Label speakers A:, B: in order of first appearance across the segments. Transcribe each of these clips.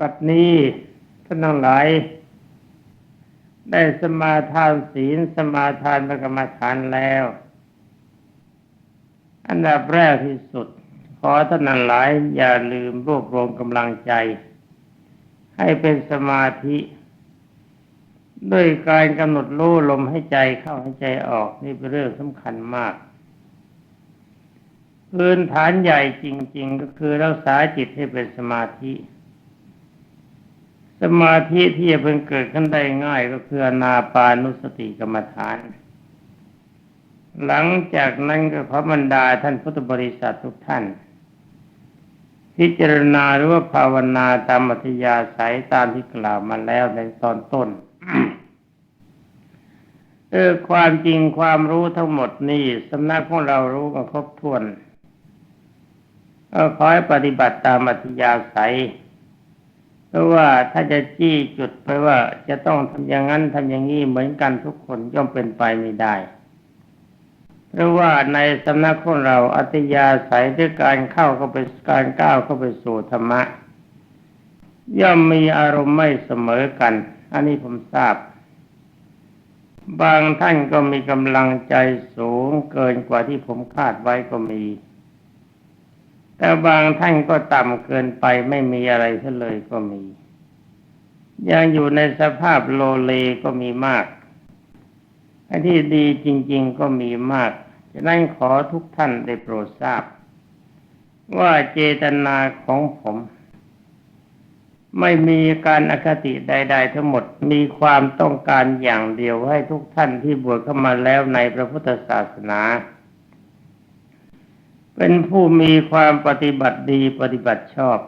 A: บัดนี้ท่านทั้งหลาย ได้สมาทานศีลสมาทานกรรมฐานแล้ว อันดับแรกที่สุด ขอท่านทั้งหลาย อย่าลืมรวบรวมกำลังใจ ให้เป็นสมาธิ ด้วยการกำหนดรู้ลมให้ใจเข้าให้ใจออกนี่เป็นเรื่องสำคัญมากพื้นฐานใหญ่จริง ๆ ก็คือรักษาจิตให้เป็นสมาธิ สมาธิที่จะเพิ่งเกิดขึ้นได้ง่ายก็คืออนาปานุสติกรรมฐาน หลังจากนั้นก็ขอบรรดาท่านพุทธบริษัททุกท่าน พิจารณาหรือว่าภาวนาตามอัธยาศัยตามที่กล่าวมาแล้วในตอนต้นเออความจริงความรู้ทั้งหมดนี่สำนักของเรารู้มาครบถ้วนก็ขอให้ปฏิบัติตามอัธยาศัย เพราะว่าถ้าจะจี้จุดไปว่าจะต้องทำอย่างนั้นทำอย่างนี้เหมือนกันทุกคนย่อมเป็นไปไม่ได้ เพราะว่าในสำนักของเราอัธยาศัยด้วยการเข้าเข้าไปการก้าวเข้าไปสู่ธรรมะ ย่อมมีอารมณ์ไม่เสมอกัน อันนี้ผมทราบ บางท่านก็มีกำลังใจสูงเกินกว่าที่ผมคาดไว้ก็มี แต่บางท่านก็ต่ำเกินไปไม่มีอะไรเ่เลยก็มี ยังอยู่ในสภาพโลเลก็มีมากไอันที่ดีจริง ๆก็มีมากฉะนั้นขอทุกท่านได้โปรดทราบ ว่าเจตนาของผม ไม่มีการอคติใด ๆ ทั้งหมดมีความต้องการอย่างเดียวให้ทุกท่านที่บวชเข้ามาแล้วในพระพุทธศาสนา เป็นผู้มีความปฏิบัติดีปฏิบัติชอบ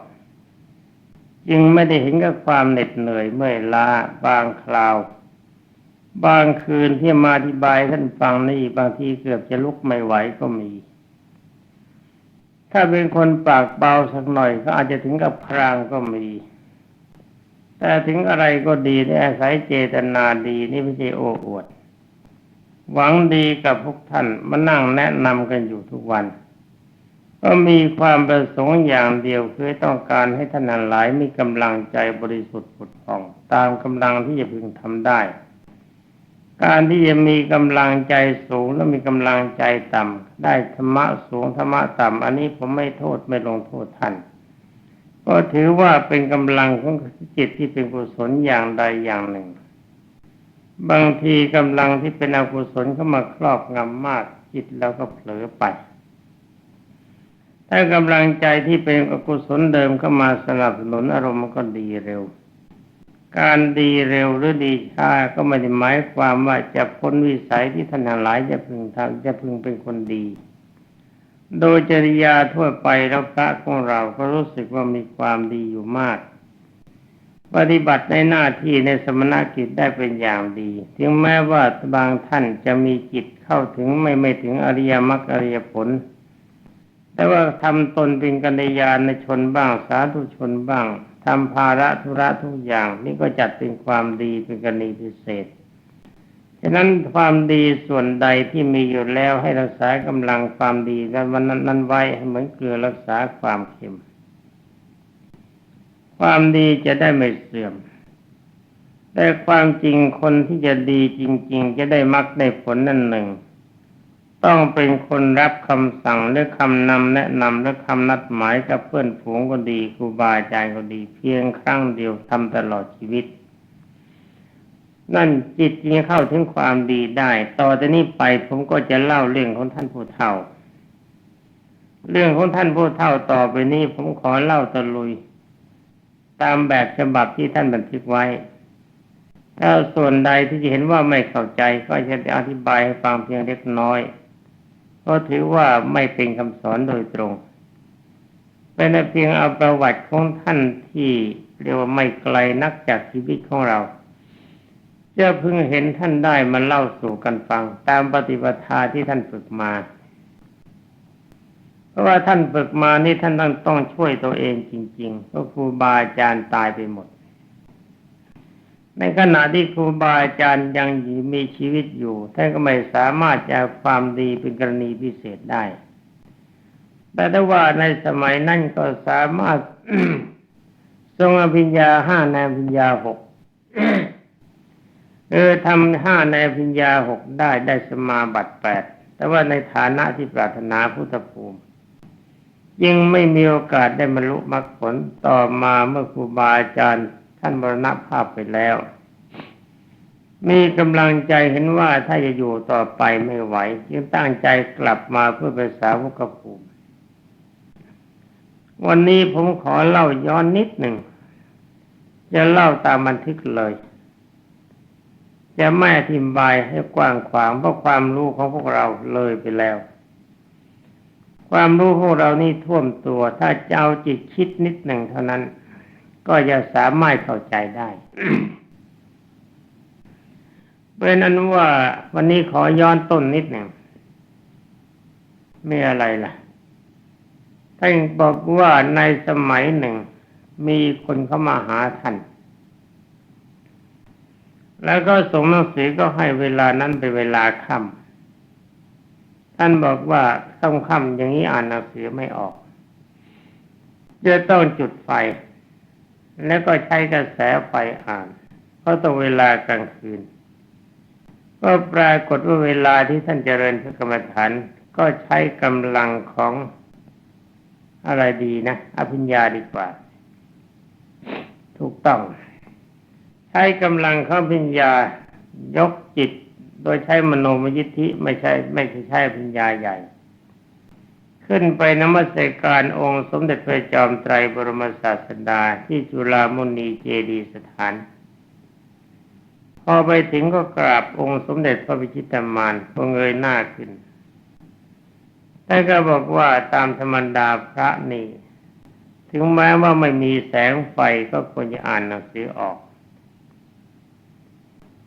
A: จึงไม่ได้เห็นกับความเหน็ดเหนื่อยเมื่อยล้าบางคราว บางคืนที่มาอธิบายท่านฟังนี่บางทีเกือบจะลุกไม่ไหวก็มี ถ้าเป็นคนปากเบาสักหน่อยก็อาจจะถึงกับพรางก็มี แต่ถึงอะไรก็ดีในอาศัยเจตนาดีนี่ไม่ใช่โอ้อวด หวังดีกับพวกท่านมานั่งแนะนำกันอยู่ทุกวัน ก็มีความประสงค์อย่างเดียวคือต้องการให้ท่านหลายมีกำลังใจบริสุทธิ์ผุดผ่อง ตามกำลังที่จะพึงทำได้ การที่จะมีกำลังใจสูงและมีกำลังใจต่ำได้ธรรมะสูงธรรมะต่ำอันนี้ผมไม่โทษไม่ลงโทษท่านก็ถือว่าเป็นกำลังของจิตที่เป็นกุศลอย่างใดอย่างหนึ่ง บางทีกำลังที่เป็นอกุศลเข้ามาครอบงำมากจิตเราก็เผลอไป ถ้ากำลังใจที่เป็นอกุศลเดิมเข้ามาสนับสนุนอารมณ์มันก็ดีเร็ว การดีเร็วหรือดีช้าก็ไม่ได้หมายความว่าจะพ้นวิสัยที่ท่านทั้งหลายจะพึงทำจะพึงเป็นคนดี โดยจริยาทั่วไปแล้วพระของเราก็รู้สึกว่ามีความดีอยู่มากปฏิบัติในหน้าที่ในสมณกิจได้เป็นอย่างดี ถึงแม้ว่าบางท่านจะมีจิตเข้าถึงไม่ไม่ถึงอริยมรรคอริยผล แต่ว่าทำตนเป็นกัลยาณชนบ้าง สาธุชนบ้างทำภาระธุระทุกอย่าง นี่ก็จัดเป็นความดีเป็นกรณีพิเศษฉะนั้นความดีส่วนใดที่มีอยู่แล้วให้รักษากำลังความดีและวันนั้นนั้นไว้ให้เหมือนเกลือรักษาความเค็ม ความดีจะได้ไม่เสื่อม แต่ความจริงคนที่จะดีจริง ๆ จะได้มักได้ผลนั่นหนึ่ง ต้องเป็นคนรับคำสั่งหรือคำนำแนะนำหรือคำนัดหมายกับเพื่อนฝูงก็ดีครูบาอาจารย์ก็ดี เพียงครั้งเดียวทำตลอดชีวิต นั่นจิตจึงเข้าถึงความดีได้ ต่อจากนี้ไปผมก็จะเล่าเรื่องของท่านผู้เฒ่า เรื่องของท่านผู้เฒ่าต่อไปนี้ผมขอเล่าตะลุย ตามแบบฉบับที่ท่านบันทึกไว้ถ้าส่วนใดที่จะเห็นว่าไม่เข้าใจก็จะอธิบายให้ฟังเพียงเล็กน้อย เพราะถือว่าไม่เป็นคำสอนโดยตรง เป็นเพียงเอาประวัติของท่านที่เรียกว่าไม่ไกลนักจากชีวิตของเราจะเพิ่งเห็นท่านได้มาเล่าสู่กันฟัง ตามปฏิปทาที่ท่านฝึกมา เพราะว่าท่านฝึกมานี่ท่านต้องต้องช่วยตัวเองจริงๆเพราะครูบาอาจารย์ตายไปหมด ในขณะที่ครูบาอาจารย์ยังมีชีวิตอยู่ท่านก็ไม่สามารถจะความดีเป็นกรณีพิเศษได้ แต่ถ้าว่าในสมัยนั้นก็สามารถทรงอภิญญาห้าในอภิญญาหกเออทำห้าในอภิญญาหกได้ได้สมาบัติแปดแต่ว่าในฐานะที่ปรารถนาพุทธภูมิยังไม่มีโอกาสได้บรรลุมรรคผลต่อมาเมื่อครูบาอาจารย์ ท่านมรณภาพไปแล้ว มีกำลังใจเห็นว่าถ้าจะอยู่ต่อไปไม่ไหวจึงตั้งใจกลับมาเพื่อเป็นสาวกภูมิ วันนี้ผมขอเล่าย้อนนิดหนึ่ง จะเล่าตามบันทึกเลย จะไม่อธิบายให้กว้างขวางเพราะความรู้ของพวกเราเลยไปแล้วความรู้พวกเรานี่ท่วมตัว ถ้าเจ้าจิตคิดนิดหนึ่งเท่านั้น ก็จะสามารถเข้าใจได้เป็นนั้นว่าวันนี้ขอย้อนต้นนิดหนึ่งไม่อะไรล่ะท่านบอกว่าในสมัยหนึ่ง มีคนเข้ามาหาท่านแล้วก็ส่งหนังสือก็ให้เวลานั้นเป็นเวลาค่ำท่านบอกว่าค่ำอย่างนี้อ่านหนังสือไม่ออกจะต้องจุดไฟ แล้วก็ใช้กระแสไฟอ่านเพราะต้องเวลากลางคืน ก็ปรากฏว่าเวลาที่ท่านเจริญพระกรรมฐานก็ใช้กำลังของอะไรดีนะอภิญญาดีกว่า ถูกต้อง ใช้กำลังของอภิญญายกจิต โดยใช้มโนมยิทธิไม่ใช่ ไม่ใช่ใช้อภิญญาใหญ่ ขึ้นไปนมัสการองค์สมเด็จพระจอมไตรบรมศาสดาที่จุฬามณีเจดีสถาน พอไปถึงก็กราบองค์สมเด็จพระวิชิตามานพอเงยหน้าขึ้นท่านก็บอกว่าตามธรรมดาพระนี่ ถึงแม้ว่าไม่มีแสงไฟก็ควรจะอ่านหนังสือออก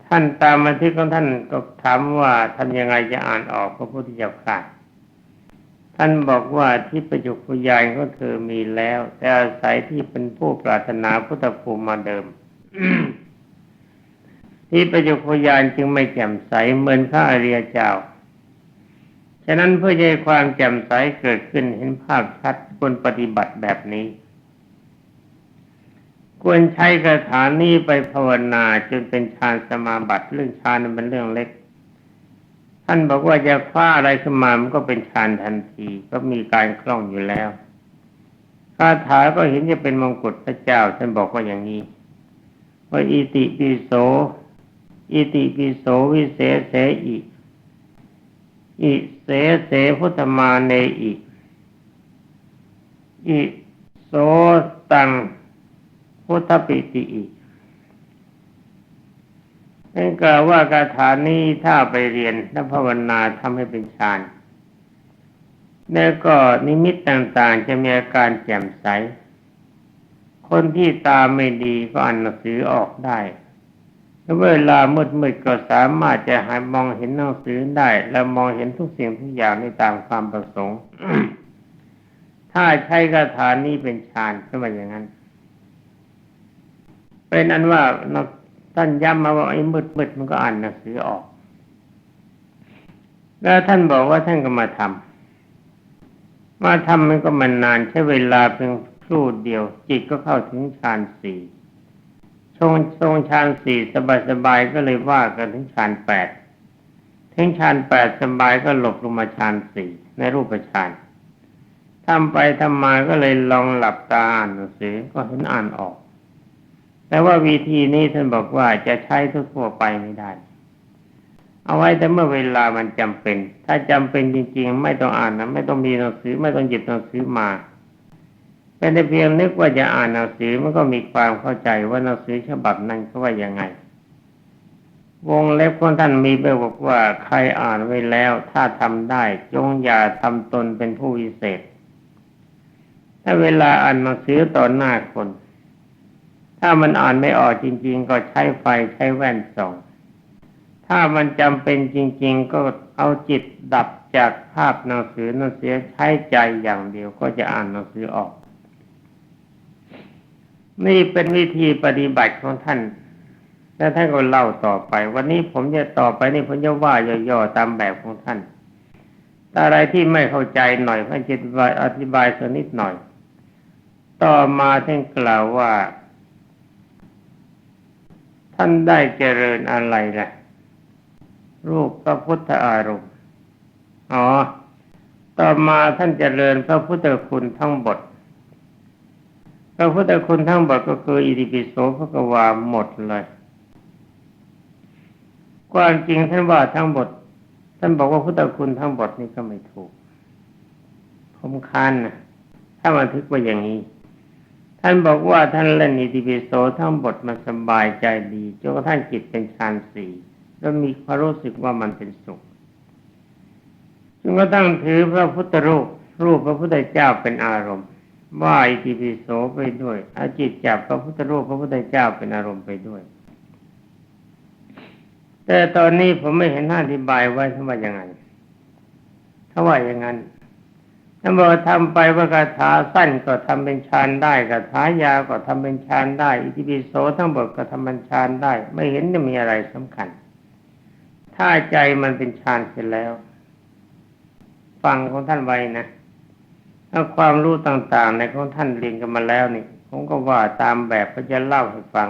A: ท่านตามบันทึกของท่านก็ถามว่าทำยังไงจะอ่านออกพระพุทธเจ้าค่ะ ท่านบอกว่าที่ประจุพยานก็เธอมีแล้ว แต่อาศัยที่เป็นผู้ปรารถนาพุทธภูมิมาเดิม ที่ประจุพยานจึงไม่แจ่มใสเหมือนพระอริยเจ้า ฉะนั้นเพื่อให้ความแจ่มใสเกิดขึ้นเห็นภาพชัดควรปฏิบัติแบบนี้ ควรใช้คาถานี้ไปภาวนาจนเป็นฌานสมาบัติเรื่องฌานนั้นเป็นเรื่องเล็ก ท่านบอกว่าจะคว้าอะไรขึ้นมามันก็เป็นฌานทันที ก็มีการคล่องอยู่แล้วคาถาก็เห็นจะเป็นมงกุฎพระเจ้า ท่านบอกว่าอย่างนี้ว่าอิติปิโส อิติปิโสวิเศษเสอิอิเสเสพุทธมาเนอิอิโสตังพุทธปิติอิ นั่นกล่าวว่าคาถานี้ถ้าไปเรียนและภาวนาทำให้เป็นฌานแล้วก็นิมิตต่างๆ จะมีอาการแจ่มใส คนที่ตาไม่ดีก็อ่านหนังสือออกได้แล้วเวลามืดๆก็สามารถจะหายมองเห็นหนังสือได้ และมองเห็นทุกสิ่งทุกอย่างในตามความประสงค์ ถ้าใช้คาถานี้เป็นฌานก็ว่าอย่างนั้น เป็นอันว่า ท่านย้ำมาว่าไอ้มืดมืดมันก็อ่านหนังสือออก แล้วท่านบอกว่าท่านก็มาทำมาทำมันก็มันนานใช้เวลาเพียงครู่เดียว จิตก็เข้าถึงฌานสี่ชงทรงฌานสี่สบายสบายก็เลยว่ากันถึงฌานแปดถึงฌานแปดสบายก็หลบลงมาฌานสี่ในรูปฌานทำไปทำมาก็เลยลองหลับตาอ่านหนังสือก็เห็นอ่านออก แต่ว่าวิธีนี้ท่านบอกว่าจะใช้ทั่วไปไม่ได้ เอาไว้แต่เมื่อเวลามันจำเป็น ถ้าจำเป็นจริง ๆ ไม่ต้องอ่านนะไม่ต้องมีหนังสือไม่ต้องหยิบหนังสือมาเป็นแต่เพียงนึกว่าจะอ่านหนังสือมันก็มีความเข้าใจว่าหนังสือฉบับนั้นเขาว่ายังไง วงเล็บของท่านมีไปบอกว่าใครอ่านไว้แล้ว ถ้าทำได้จงอย่าทำตนเป็นผู้วิเศษ ถ้าเวลาอ่านหนังสือต่อหน้าคน ถ้ามันอ่านไม่ออกจริง ๆ ก็ใช้ไฟใช้แว่นส่อง ถ้ามันจำเป็นจริง ๆ ก็เอาจิตดับจากภาพหนังสือนั่นเสียใช้ใจอย่างเดียวก็จะอ่านหนังสือออก นี่เป็นวิธีปฏิบัติของท่านแล้วท่านก็เล่าต่อไป วันนี้ผมจะต่อไปนี่ผมจะว่าย่อๆตามแบบของท่านอะไรที่ไม่เข้าใจหน่อยท่านจะอธิบายสักนิดหน่อย ต่อมาท่านกล่าวว่า ท่านได้เจริญอะไรล่ะ รูปพระพุทธอารมณ์อ๋อ ต่อมาท่านเจริญพระพุทธคุณทั้งบทพระพุทธคุณทั้งบทก็คืออิติปิโสพระกวาหมดเลย ความจริงท่านว่าทั้งบทท่านบอกว่าพุทธคุณทั้งบทนี่ก็ไม่ถูก ผมค้านนะถ้าบันทึกไว้อย่างนี้ ท่านบอกว่าท่านเล่นอิติปิโสทั้งบทมันสบายใจดีจนกระทั่งจิตเป็นฌานสี่แล้วมีความรู้สึกว่ามันเป็นสุขจนกระทั่งถือพระพุทธรูปรูปพระพุทธเจ้าเป็นอารมณ์ว่าอิติปิโสไปด้วยอาจิตจับพระพุทธรูปพระพุทธเจ้าเป็นอารมณ์ไปด้วย แต่ตอนนี้ผมไม่เห็นท่านอธิบายไว้ทำว่ายังไงถ้าว่าอย่างนั้น ท่านบอกทำไปว่าคาถาสั้นก็ทำเป็นฌานได้คาถายาวก็ทำเป็นฌานได้ อิติปิโสทั้งหมดก็ทำเป็นฌานได้ ไม่เห็นจะมีอะไรสำคัญ ถ้าใจมันเป็นฌานเสร็จแล้ว ฟังของท่านไว้นะถ้าความรู้ต่างๆ ในของท่านเรียนกันมาแล้วนี่ผมก็ว่าตามแบบก็จะเล่าให้ฟัง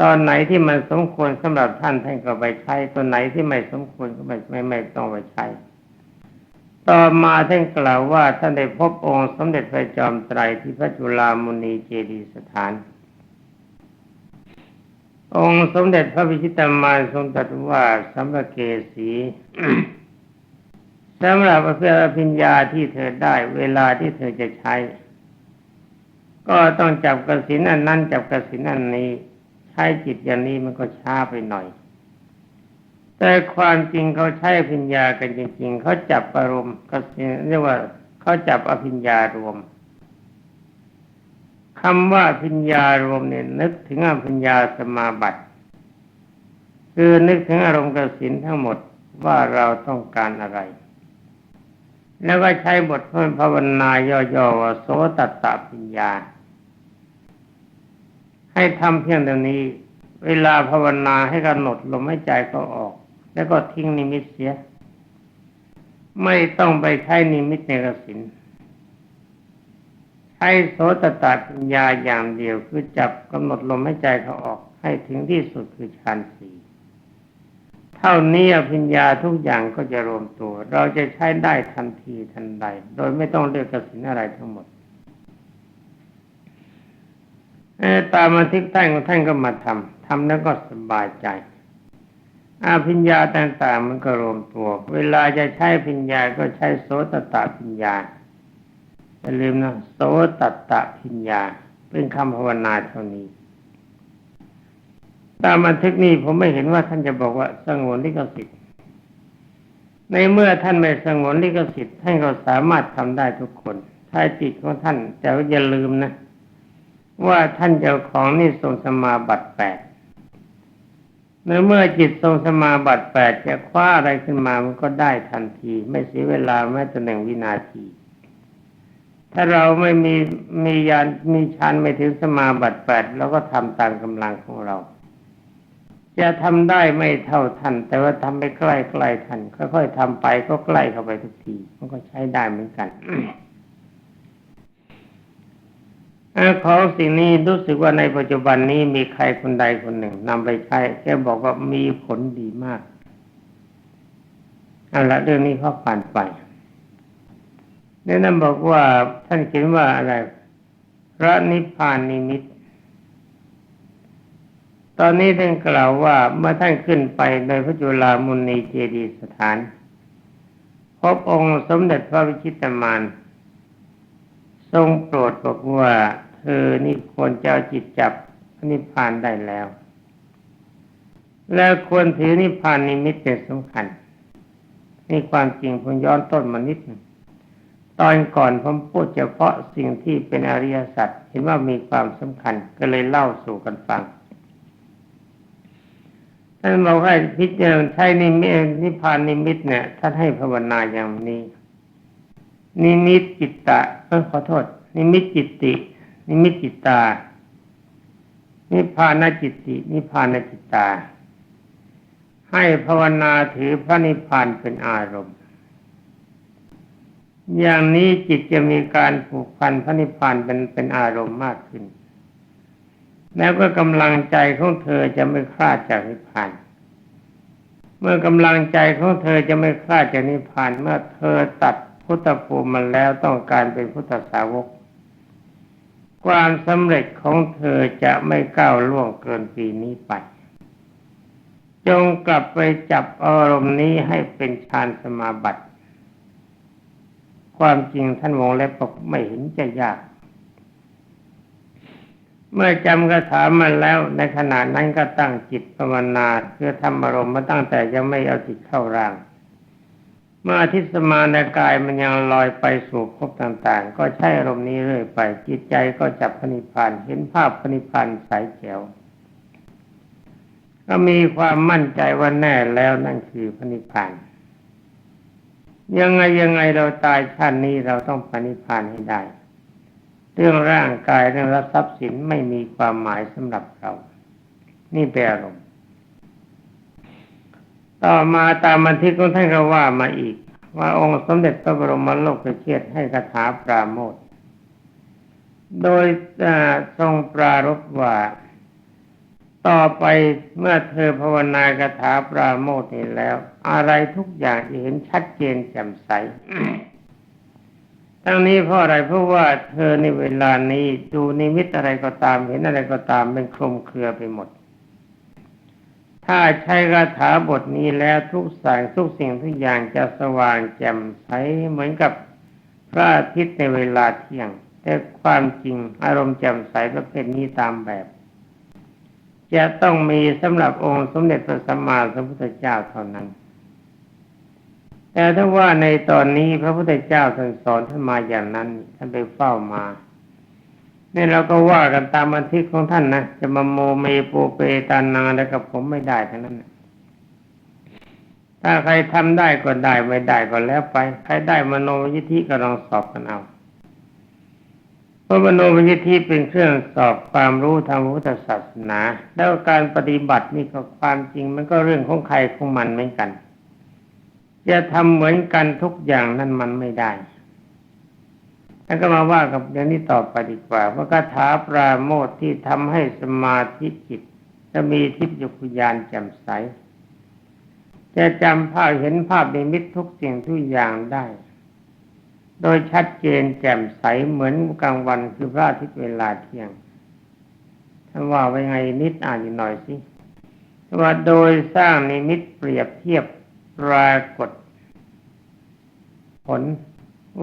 A: ตอนไหนที่มันสมควรสำหรับท่านท่านก็ไปใช้ตอนไหนที่ไม่สมควรก็ไม่ไม่ไม่ต้องไปใช้ ต่อมาท่านกล่าวว่าท่านได้พบองค์สมเด็จพระจอมไตรที่พระจุลามุนีเจดียสถาน องค์สมเด็จพระวิชิตามานทรงตรัสว่าสัมภเกสีสำหรับเพื่ออภิญญาที่เธอได้เวลาที่เธอจะใช้ ก็ต้องจับกสินอันนั้นจับกระสินอันนี้ ใช้จิตอย่างนี้มันก็ช้าไปหน่อย แต่ความจริงเขาใช้อภิญญากันจริง ๆ เขาจับอารมณ์กสินเรียกว่าเขาจับอภิญญารวมคำว่าอภิญญารวมเนี่ยนึกถึงอภิญญาสมาบัติคือนึกถึงอารมณ์กสินทั้งหมดว่าเราต้องการอะไร แล้วก็ใช้บทภาวนาย่อๆว่าโสตตะปัญญา ให้ทำเพียงเท่านี้ เวลาภาวนาให้กำหนดลมหายใจเขาออก แล้วก็ทิ้งนิมิตเสีย ไม่ต้องไปใช้นิมิตในกสินใช้โสตตะปัญญาอย่างเดียวคือจับกำหนดลมหายใจเขาออกให้ถึงที่สุดคือฌานสี่เท่านี้อภิญญาทุกอย่างก็จะรวมตัว เราจะใช้ได้ทันทีทันใด โดยไม่ต้องเลือกกสินอะไรทั้งหมดตามมาทิกท่านของท่านก็มาทำทำแล้วก็สบายใจ อาพิญญาต่างๆ มันก็รวมตัว เวลาจะใช้พิญญาก็ใช้โสตตะพิญญาอย่าลืมนะโสตตะพิญญา เป็นคำภาวนาเท่านี้ตามบันทึกนี้ผมไม่เห็นว่าท่านจะบอกว่าสงวนลิขสิทธิ์ ในเมื่อท่านไม่สงวนลิขสิทธิ์ท่านก็สามารถทำได้ทุกคนถ้าจิตของท่านแต่อย่าลืมนะ ว่าท่านเจ้าของนี่ทรงสมาบัติแปด ในเมื่อจิตทรงสมาบัติแปดจะคว้าอะไรขึ้นมามันก็ได้ทันที ไม่เสียเวลาแม้แต่หนึ่งวินาที ถ้าเราไม่มีมียานมีฌานไม่ถึงสมาบัติแปดเราก็ทำตามกำลังของเรา จะทำได้ไม่เท่าท่านแต่ว่าทำไปใกล้ใกล้ท่านค่อยๆทำไปก็ใกล้เข้าไปทุกทีมันก็ใช้ได้เหมือนกัน ของสิ่งนี้รู้สึกว่าในปัจจุบันนี้มีใครคนใดคนหนึ่งนำไปใช้แกบอกว่ามีผลดีมากเอาละเรื่องนี้เขาผ่านไปเนี่ยนั่นบอกว่าท่านเขียนว่าอะไร พระนิพพานนิมิต ตอนนี้ท่านกล่าวว่าเมื่อท่านขึ้นไปในพระจุลามุนีเจดีสถาน พบองค์สมเด็จพระวิชิตมาน ทรงโปรดบอกว่า อนี่ควรจะเอาจิตจับนิพพานได้แล้ว แล้วควรถือนิพพานนิมิตเป็นสำคัญนี่ความจริงผมย้อนต้นมานิดนึงตอนก่อนผมพูดเฉพาะสิ่งที่เป็นอริยสัจเห็นว่ามีความสำคัญก็เลยเล่าสู่กันฟังท่านบอกให้พิจารณาใช้นิมิตนิพพานนิมิตเนี่ยท่านให้ภาวนาอย่างนี้ นิมิตจิตตะเออขอโทษ นิมิตจิตติ นิมิตจิตตา นิพพานจิตติ นิพพานจิตตา ให้ภาวนาถือพระนิพพานเป็นอารมณ์ อย่างนี้จิตจะมีการผูกพันพระนิพพานเป็นเป็นอารมณ์มากขึ้น แล้วก็กำลังใจของเธอจะไม่คลาดจากนิพพานเมื่อกำลังใจของเธอจะไม่คลาดจากนิพพานเมื่อเธอตัดพุทธภูมิมาแล้วต้องการเป็นพุทธสาวก ความสำเร็จของเธอจะไม่ก้าวล่วงเกินปีนี้ไป จงกลับไปจับอารมณ์นี้ให้เป็นฌานสมาบัติ ความจริงท่านวงเล็บบอกไม่เห็นจะยาก เมื่อจำคาถามาแล้วในขณะนั้นก็ตั้งจิตภาวนาเพื่อทำอารมณ์มาตั้งแต่ยังไม่เอาจิตเข้าร่าง เมื่อทิตย์สมานกายมันยังลอยไปสู่ภพต่างๆ ก็ใช้อารมณ์นี้เรื่อยไป จิตใจก็จับพนิพพานเห็นภาพพนิพพานใสแจ๋วก็มีความมั่นใจว่าแน่แล้วนั่นคือพนิพพานยังไงยังไงเราตายชาตินี้เราต้องพนิพพานให้ได้ เรื่องร่างกายเรื่องทรัพย์สินไม่มีความหมายสำหรับเรา นี่เป็นอารมณ์ ต่อมาตามบันทึกของท่านก็ว่ามาอีก ว่าองค์สมเด็จพระบรมโลกเชษฐ์ให้คาถาปราโมทโดยทรงปรารภว่า ต่อไปเมื่อเธอภาวนาคาถาปราโมทย์นี้แล้ว อะไรทุกอย่างเห็นชัดเจนแจ่มใสทั้งนี้เพราะอะไรเพราะว่าเธอในเวลานี้ดูนิมิตอะไรก็ตามเห็นอะไรก็ตามเป็นคลุมเครือไปหมด ถ้าใช้คาถาบทนี้แล้วทุกสิ่งทุกสิ่งทุกอย่างจะสว่างแจ่มใสเหมือนกับพระอาทิตย์ในเวลาเที่ยง แต่ความจริงอารมณ์แจ่มใสประเภทนี้ตามแบบ จะต้องมีสำหรับองค์สมเด็จพระสัมมาสัมพุทธเจ้าเท่านั้น แต่ถ้าว่าในตอนนี้พระพุทธเจ้าท่านสอนท่านมาอย่างนั้นท่านไปเฝ้ามา นี่เราก็ว่ากันตามบันทึกของท่านนะจะมาโมเมโปเปตานาแล้วกับผมไม่ได้ทั้งนั้นนะถ้าใครทำได้ก็ได้ไม่ได้ก็แล้วไป ใครได้มโนยิธิก็ลองสอบกันเอาเพราะมโนวิธิเป็นเครื่องสอบความรู้ทางพุทธศาสนา แล้วการปฏิบัตินี่ก็ความจริงมันก็เรื่องของใครของมันเหมือนกันจะทำเหมือนกันทุกอย่างนั่นมันไม่ได้ แล้วก็มาว่ากับเรื่องนี้ต่อไปดีกว่าว่าคาถาปราโมทที่ทำให้สมาธิจิตจะมีทิพยคุยานแจ่มใส จะจำภาพเห็นภาพในมิตทุกสิ่งทุกอย่างได้ โดยชัดเจนแจ่มใสเหมือนกลางวันคือพระอาทิตย์เวลาเที่ยงท่านว่าไว้ไงนิดอ่านอีกหน่อยสิว่าโดยสร้างนิมิตเปรียบเทียบปรากฏ ผล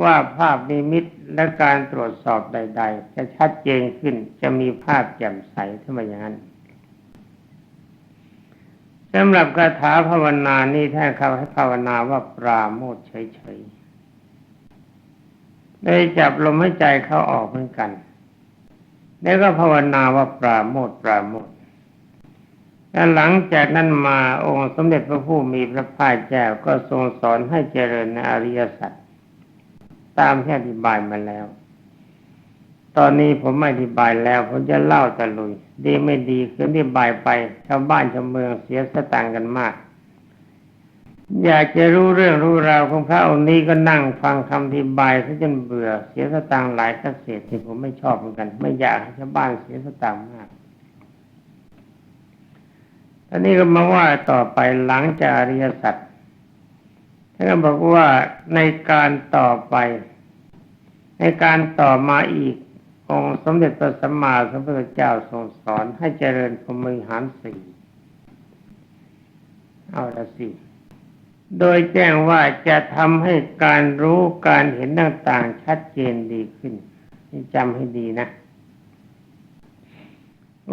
A: ว่าภาพนิมิตและการตรวจสอบใด ๆ จะชัดเจนขึ้นจะมีภาพแจ่มใสขึ้นมอย่างนั้นสำหรับคาถาภาวนานี่ท่านเขาให้ภาวนาว่าปราโมทเฉยๆได้จับลมหายใจเข้าออกเหมือนกัน แล้วก็ภาวนาว่าปราโมทปราโมทและหลังจากนั้นมาองค์สมเด็จพระผู้มีพระภาคเจ้าก็ทรงสอนให้เจริญในอริยสัจ ตามที่อธิบายมาแล้ว ตอนนี้ผมไม่อธิบายแล้ว ผมจะเล่าตะลุย ดีไม่ดีคืออธิบายไป ชาวบ้านชาวเมืองเสียสตังค์กันมาก อยากจะรู้เรื่องรู้ราวของพระองค์นี้ก็นั่งฟังคำอธิบายซะจนเบื่อ เสียสตังค์หลายกเศษที่ผมไม่ชอบเหมือนกัน ไม่อยากให้ชาวบ้านเสียสตังค์มากตอนนี้ก็มาว่าต่อไปหลังจากอริยสัจ ท่านบอกว่าในการต่อไป ในการต่อมาอีกองสมเด็จพระสัมมาสัมพุทธเจ้าทรงสอนให้เจริญพรหมิหารสี่เอาละสิ โดยแจ้งว่าจะทำให้การรู้การเห็นต่างๆชัดเจนดีขึ้นจำให้ดีนะ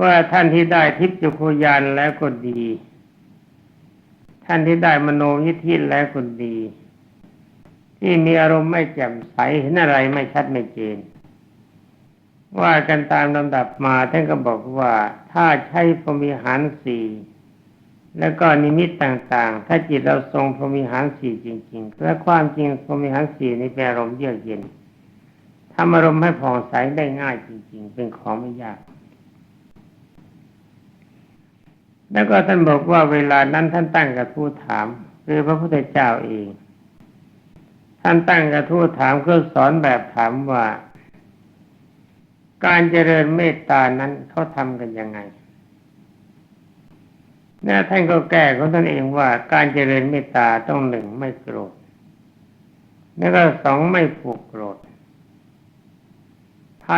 A: ว่าท่านที่ได้ทิพย์จุคุยานแล้วก็ดี ท่านที่ได้มโนยิทธิแล้วคนดี ที่มีอารมณ์ไม่แจ่มใสเห็นอะไรไม่ชัดไม่เจน ว่ากันตามลำดับมาท่านก็บอกว่าถ้าใช้พรมิหารสี่แล้วก็นิมิตต่างๆ ถ้าจิตเราทรงพรมิหารสี่จริง ๆ และความจริงพรมิหารสี่นี่เป็นอารมณ์เยือกเย็นทำอารมณ์ให้ผ่องใสได้ง่ายจริง ๆ เป็นของไม่ยาก แล้วก็ท่านบอกว่าเวลานั้นท่านตั้งกระทู้ถาม คือพระพุทธเจ้าเอง ท่านตั้งกระทู้ถามเพื่อสอนแบบถามว่า การเจริญเมตตานั้นเขาทำกันยังไงนี่ท่านก็แก้ของท่านเองว่า การเจริญเมตตาต้องหนึ่งไม่โกรธแล้วก็สองไม่ผูกโกรธ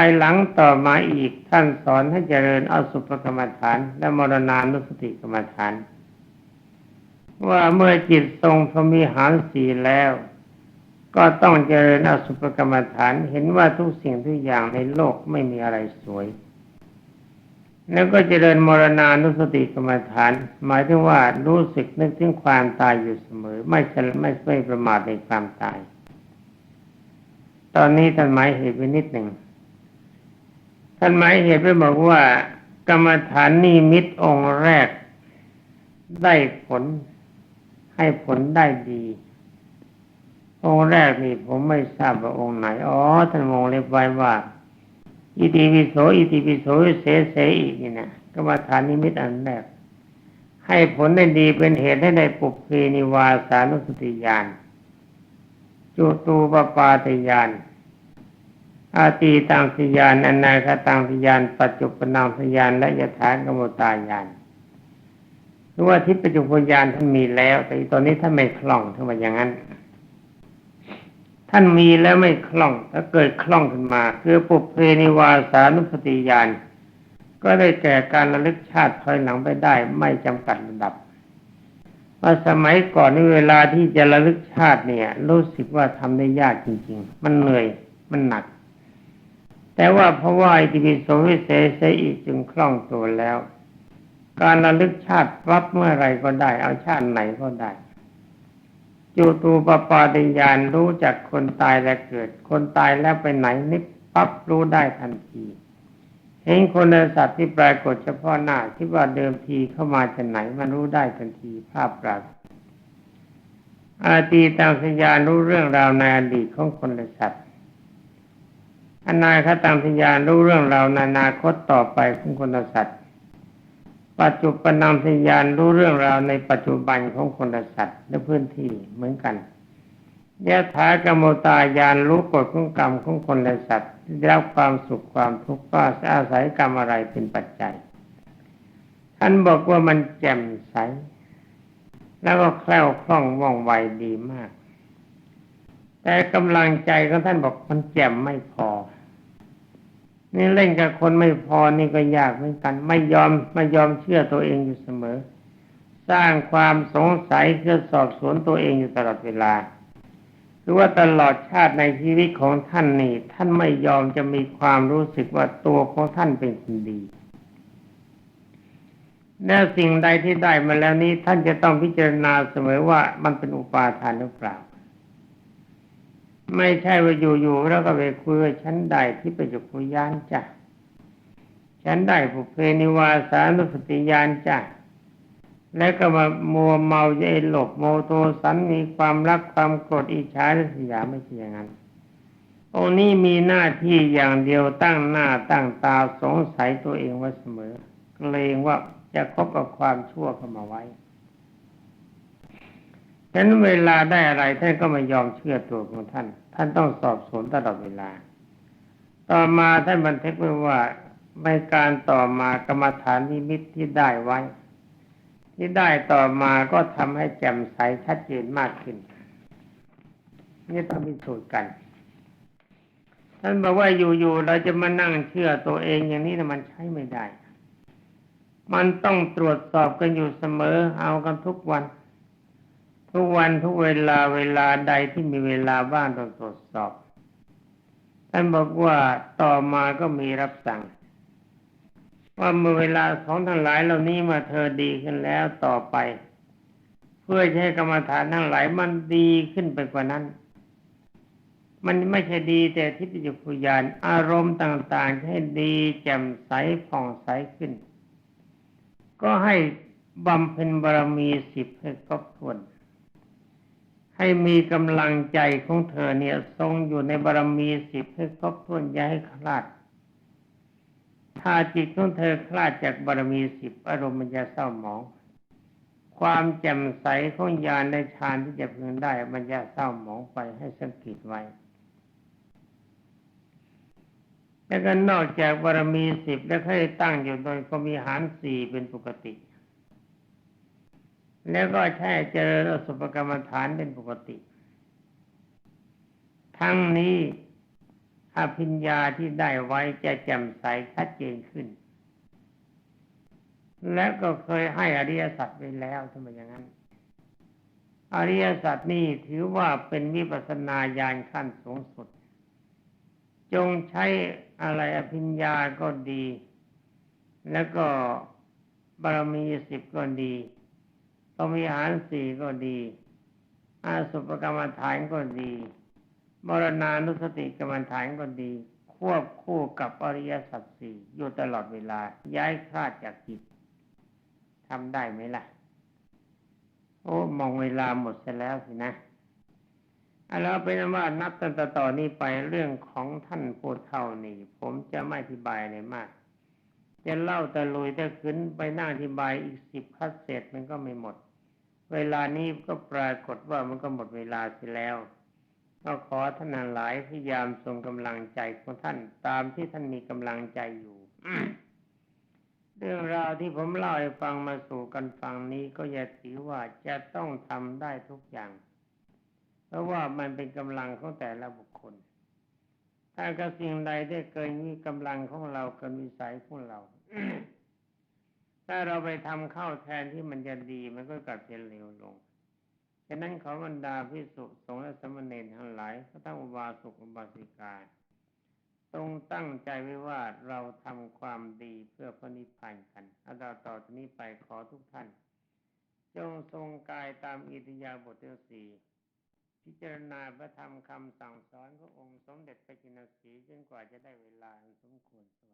A: ายหลังต่อมาอีกท่านสอนให้เจริญอสุภกรรมฐาน และมรณานุสติกรรมฐาน ว่าเมื่อจิตทรงพรมีหารสีแล้ว ก็ต้องเจริญอสุภกรรมฐานเห็นว่าทุกสิ่งทุกอย่างในโลกไม่มีอะไรสวย แล้วก็เจริญมรณานุสติกรรมฐาน หมายถึงว่ารู้สึกนึกถึงความตายอยู่เสมอ ไม่ฉลไม่ไม่ประมาทในความตาย ตอนนี้ท่านหมายเหตุไว้นิดหนึ่ง ท่านหมายเหตุไว้บอกว่า กรรมฐานนิมิตองค์แรก ได้ผล ให้ผลได้ดี องค์แรกนี่ผมไม่ทราบว่าองค์ไหนอ๋อท่านมองเล็บไว้ว่า อิติปิโสอิติปิโสเสเสอีกนี่นะกรรมฐานนิมิตอันแรกให้ผลได้ดีเป็นเหตุให้ได้ปุเพนิวาสานุสติญาณจุตูปปาตญาณ อาตีตังสยานอนาคตังสยาน ปัจจุปนังสยานและยถากรรมตายานหรือว่าทิพจุปญาณท่านมีแล้ว แต่ตอนนี้ท่านไม่คล่องท่านว่าอย่างนั้น ท่านมีแล้วไม่คล่อง ถ้าเกิดคล่องขึ้นมา คือปุเพนิวาสานุสติญาณก็ได้แก่การระลึกชาติถอยหลังไปได้ ไม่จำกัดระดับว่าสมัยก่อนในเวลาที่จะระลึกชาติเนี่ย รู้สึกว่าทำได้ยากจริง ๆ มันเหนื่อยมันหนัก แต่ว่าเพราะว่าอิติปิโสวิเศษเสอีกจึงคล่องตัวแล้ว การระลึกชาติรับเมื่อไรก็ได้ เอาชาติไหนก็ได้จูตูปปาติญาณรู้จักคนตายและเกิด คนตายแล้วไปไหนนิบปั๊บรู้ได้ทันที เห็นคนในสัตว์ที่ปรากฏเฉพาะหน้าที่ว่าเดิมทีเข้ามาจากไหนมันรู้ได้ทันทีภาพปรากฏอาตีตังสยานรู้เรื่องราวในอดีตของคนและสัตว์ อนาคตังสยานรู้เรื่องราวในอนาคตต่อไปของคนละสัตว์ ปัจจุบันนามสยานรู้เรื่องราวในปัจจุบันของคนละสัตว์และพื้นที่เหมือนกันยะถากรรมตายานรู้กฎของกรรมของคนและสัตว์ได้รับความสุขความทุกข์ก็อาศัยกรรมอะไรเป็นปัจจัย ท่านบอกว่ามันแจ่มใส แล้วก็แคล่วคล่องว่องไวดีมาก แต่กำลังใจของท่านบอกมันแจ่มไม่พอ นี่เล่นกับคนไม่พอนี่ก็ยากเหมือนกัน ไม่ยอมไม่ยอมเชื่อตัวเองอยู่เสมอ สร้างความสงสัยเพื่อสอบสวนตัวเองอยู่ตลอดเวลาหรือว่าตลอดชาติในชีวิตของท่านนี่ ท่านไม่ยอมจะมีความรู้สึกว่าตัวของท่านเป็นคนดีและสิ่งใดที่ได้มาแล้วนี้ ท่านจะต้องพิจารณาเสมอว่ามันเป็นอุปาทานหรือเปล่า ไม่ใช่ว่าอยู่ๆแล้วก็ไปคุยฉันได้ที่ประจุพยานจ้ะฉันได้ภุเพนิวาสานุสติญาณจ้ะแล้วก็มามัวเมาใจหลบโมโทสันมีความรักความโกรธอิจฉาริษยาไม่ใช่อย่างนั้นองนี้มีหน้าที่อย่างเดียวตั้งหน้าตั้งตาสงสัยตัวเองไว้เสมอเกรงว่าจะคบกับความชั่วเข้ามาไว้ ฉะนั้นเวลาได้อะไรท่านก็ไม่ยอมเชื่อตัวของท่าน ท่านต้องสอบสวนตลอดเวลา ต่อมาท่านบันทึกไว้ว่าในการต่อมากรรมฐานนิมิตที่ได้ไว้ ที่ได้ต่อมาก็ทำให้แจ่มใสชัดเจนมากขึ้น นี่ต้องพิสูจน์กัน ท่านบอกว่าอยู่ๆเราจะมานั่งเชื่อตัวเองอย่างนี้นะมันใช้ไม่ได้ มันต้องตรวจสอบกันอยู่เสมอเอากันทุกวัน ทุกวันทุกเวลาเวลาใดที่มีเวลาว่างต้องตรวจสอบ ท่านบอกว่าต่อมาก็มีรับสั่ง ว่าเมื่อเวลาของทั้งหลายเหล่านี้มาเธอดีขึ้นแล้วต่อไป เพื่อใช้กรรมฐานทั้งหลายมันดีขึ้นไปกว่านั้น มันไม่ใช่ดีแต่ทิฏฐิจุยานอารมณ์ต่างๆให้ดีแจ่มใสผ่องใสขึ้น ก็ให้บำเพ็ญบารมีสิบให้ครบถ้วน ให้มีกำลังใจของเธอเนี่ย ทรงอยู่ในบารมีสิบให้ครบถ้วนย่าให้คลาด ถ้าจิตของเธอคลาดจากบารมีสิบอารมณ์มันจะเศร้าหมอง ความแจ่มใสของญาณในฌานที่จะพึงได้มันจะเศร้าหมองไปให้สังเกตไว้แล้วก็นอกจากบารมีสิบแล้วให้ตั้งอยู่โดยก็มีหารสี่เป็นปกติ แล้วก็ใช้เจริญอสุภกรรมฐานเป็นปกติ ทั้งนี้อภิญญาที่ได้ไว้จะแจ่มใสชัดเจนขึ้น แล้วก็เคยให้อริยสัจไปแล้วทำไมอย่างนั้น อริยสัจนี่ถือว่าเป็นวิปัสสนาญาณขั้นสูงสุด จงใช้อะไรอภิญญาก็ดี แล้วก็บารมีสิบก็ดี พรหมีหารสี่ก็ดี อาสุปกรรมฐานก็ดี มรณานุสติกรรมฐานก็ดี ควบคู่กับอริยสัจสี่อยู่ตลอดเวลา ย้ายคลาดจากจิตทำได้ไหมล่ะ โอ้มองเวลาหมดเสียแล้วสินะเอาแล้วเป็นว่านับตั้งแต่ต่อนนี้ไปเรื่องของท่านผู้เท่านี่ ผมจะไม่อธิบายอะไรมาก จะเล่าแต่ลุยแต่ขึ้นไปนั่งอธิบายอีกสิบคัดเศษมันก็ไม่หมด เวลานี้ก็ปรากฏว่ามันก็หมดเวลาเสียแล้วก็ขอท่านหลายพยายามทรงกำลังใจของท่านตามที่ท่านมีกำลังใจอยู่ เรื่องราวที่ผมเล่าให้ฟังมาสู่กันฟังนี้ก็อย่าถือว่าจะต้องทำได้ทุกอย่าง เพราะว่ามันเป็นกำลังของแต่ละบุคคล ถ้ากระสิ่งใดได้เกินมีกำลังของเราเกินวิสัยของเรา ถ้าเราไปทำเข้าแทนที่มันจะดีมันก็กลับจะเลวลงฉะนั้นขอบรรดาพิสุสงฆ์และสมณเณรทั้งหลายก็ทั้งอุบาสกอุบาสิกาต้องตั้งใจไว้ว่าเราทำความดีเพื่อพระนิพพานกันอาดาต่อจากนี้ไปขอทุกท่าน จงทรงกายตามอิทธิยาบทที่สี่พิจารณาพระธรรมคำสั่งสอนพระองค์สมเด็จพระจินสีจนกว่าจะได้เวลาสมควรสวั